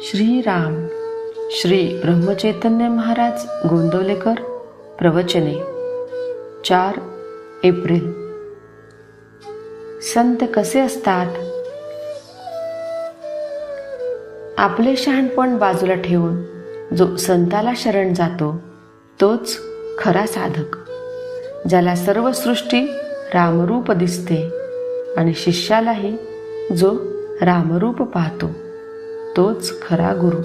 श्रीराम श्री ब्रह्मचैतन्य महाराज गोंदवलेकर प्रवचने चार एप्रिल. संत कसे असतात? आपले शहाणपण बाजूला ठेवून जो संताला शरण जातो तोच खरा साधक ज्याला सर्व सृष्टी रामरूप दिसते आणि शिष्यालाही जो रामरूप पाहतो. तोच खरा गुरु.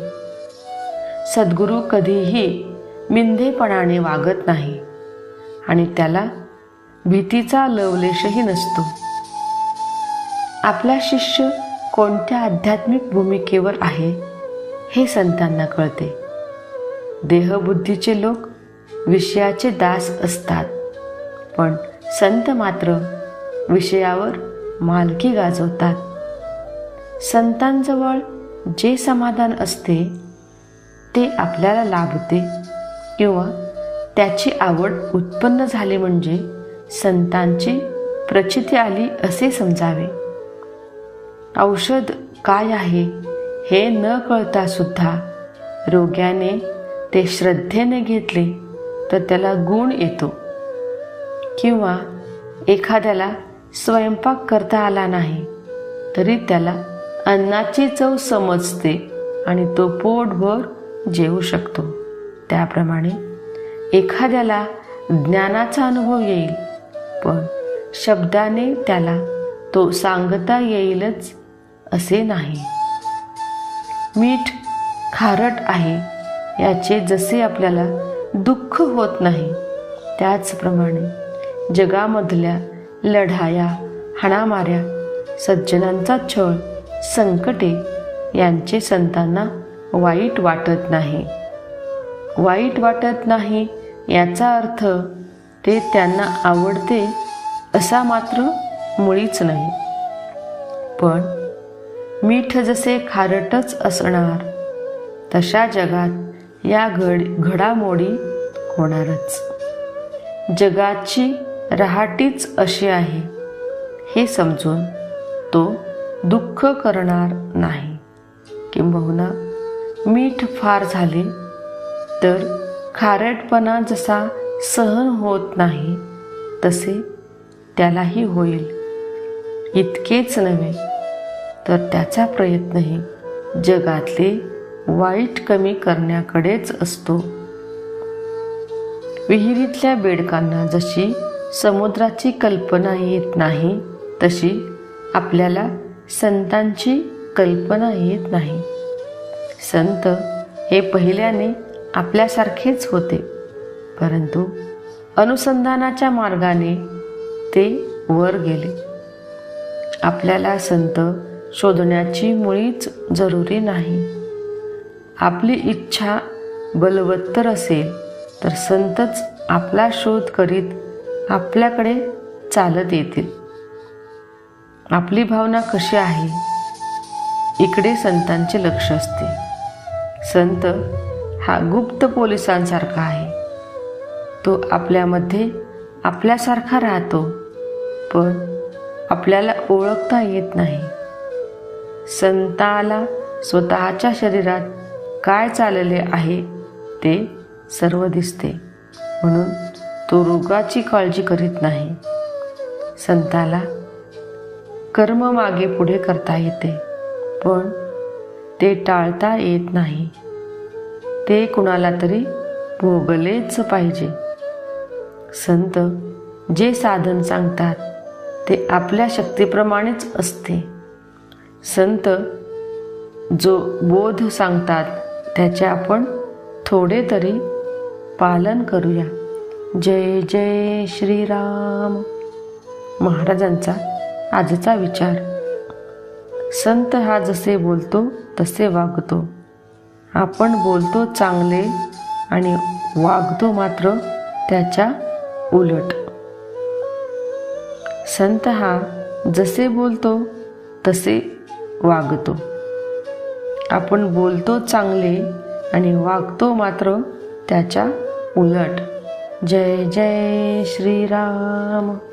सद्गुरू कधीही मिंधेपणाने वागत नाही आणि त्याला भीतीचा लवलेशही नसतो. आपला शिष्य कोणत्या आध्यात्मिक भूमिकेवर आहे हे संतांना कळते. देहबुद्धीचे लोक विषयाचे दास असतात पण संत मात्र विषयावर मालकी गाजवतात. संतांजवळ जे समाधान असते ते आपल्याला लाभते. किंवा त्याची आवड उत्पन्न झाली म्हणजे संतांची प्रचिती आली असे समजावे. औषध काय आहे हे न कळता सुद्धा रोग्याने ते श्रद्धेने घेतले तर त्याला गुण येतो. किंवा एखाद्याला स्वयंपाक करता आला नाही तरी त्याला अन्नाची चव समजते आणि तो पोटभर जेवू शकतो. त्याप्रमाणे एखाद्याला ज्ञानाचा अनुभव येईल पण शब्दाने त्याला तो सांगता येईलच असे नाही. मीठ खारट आहे याचे जसे आपल्याला दुःख होत नाही त्याचप्रमाणे जगामधल्या लढाया हाणामाऱ्या सज्जनांचा छळ संकटे यांचे संतांना वाईट वाटत नाही. वाईट वाटत नाही याचा अर्थ ते त्यांना आवडते असा मात्र मुळीच नाही. पण मीठ जसे खारटच असणार तशा जगात या घड घडामोडी होणारच. जगाची रहाटीच अशी आहे हे समजून तो दुःख करणार नाही. किंबहुना मीठ फार झाले तर खारटपणा जसा सहन होत नाही तसे त्यालाही होईल. इतकेच नव्हे तर त्याचा प्रयत्नही जगातले वाईट कमी करण्याकडेच असतो. विहिरीतल्या बेडकांना जशी समुद्राची कल्पना येत नाही तशी आपल्याला संतांची कल्पना येत नाही. संत हे पहिल्याने आपल्यासारखेच होते परंतु अनुसंधानाच्या मार्गाने ते वर गेले. आपल्याला संत शोधण्याची मुळीच जरुरी नाही. आपली इच्छा बलवत्तर असेल तर संतच आपला शोध करीत आपल्याकडे चालत येतील. आपली भावना कशी आहे? इकडे संतांचे लक्ष असते. संत हा गुप्त पोलिसांसारखा आहे. तो आपल्यामध्ये आपल्यासारखा राहतो पण आपल्याला ओळखता येत नाही. संताला स्वतःच्या शरीरात काय चालले आहे ते सर्व दिसते. म्हणून तो रोगाची काळजी करीत नाही. संताला कर्म मागे पुढे करता येते पण ते टाळता येत नाही. ते कुणाला तरी भोगलेच पाहिजे. संत जे साधन सांगतात ते आपल्या शक्तीप्रमाणेच असते. संत जो बोध सांगतात त्याचे आपण थोडे तरी पालन करूया. जय जय श्रीराम. महाराजांचा आजचा विचार. संत हा जसे बोलतो तसे वागतो. आपण बोलतो चांगले आणि वागतो मात्र त्याच्या उलट. संत हा जसे बोलतो तसे वागतो. आपण बोलतो चांगले आणि वागतो मात्र त्याच्या उलट. जय जय श्रीराम.